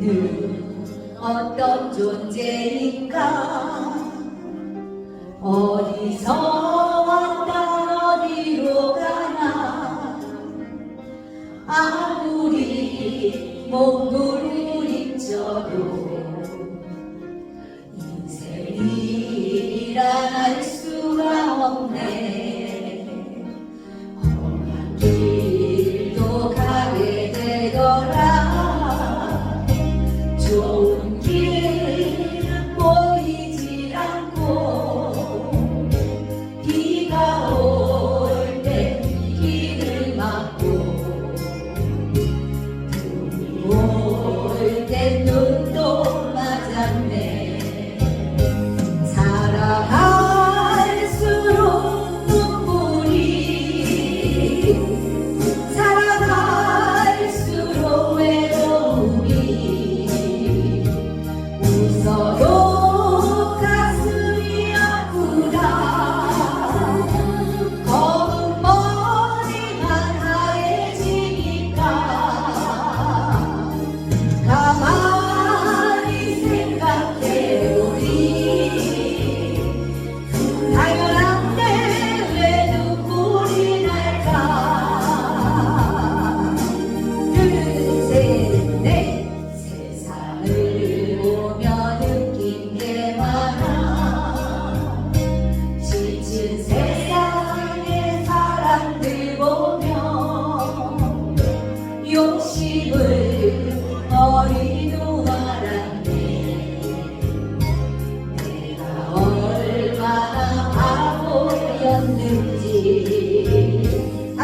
는 어떤 존재인가 어디서 왔다 어디로 가나? 아무리 몸부를 잊혀도 인생이라 할 수가 없네.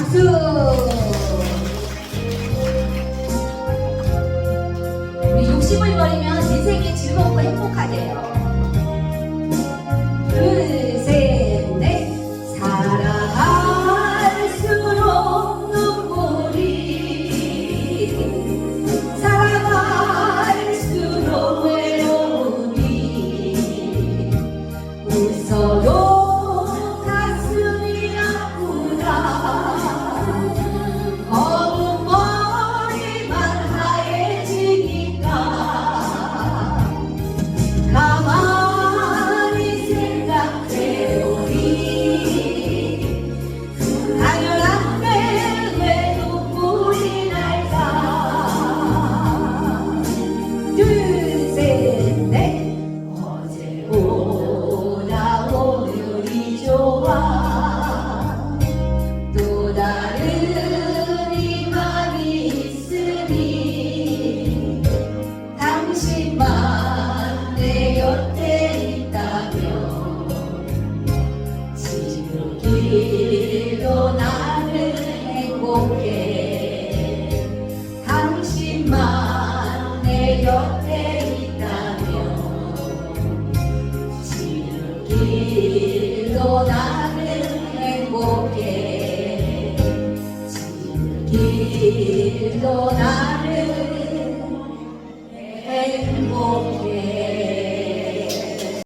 박수. 우리 욕심을 버리면 길도 나를 행복해. 당신만 내 곁에 있다면 지름길도 나를 행복해. 지름길도 나를 행복해.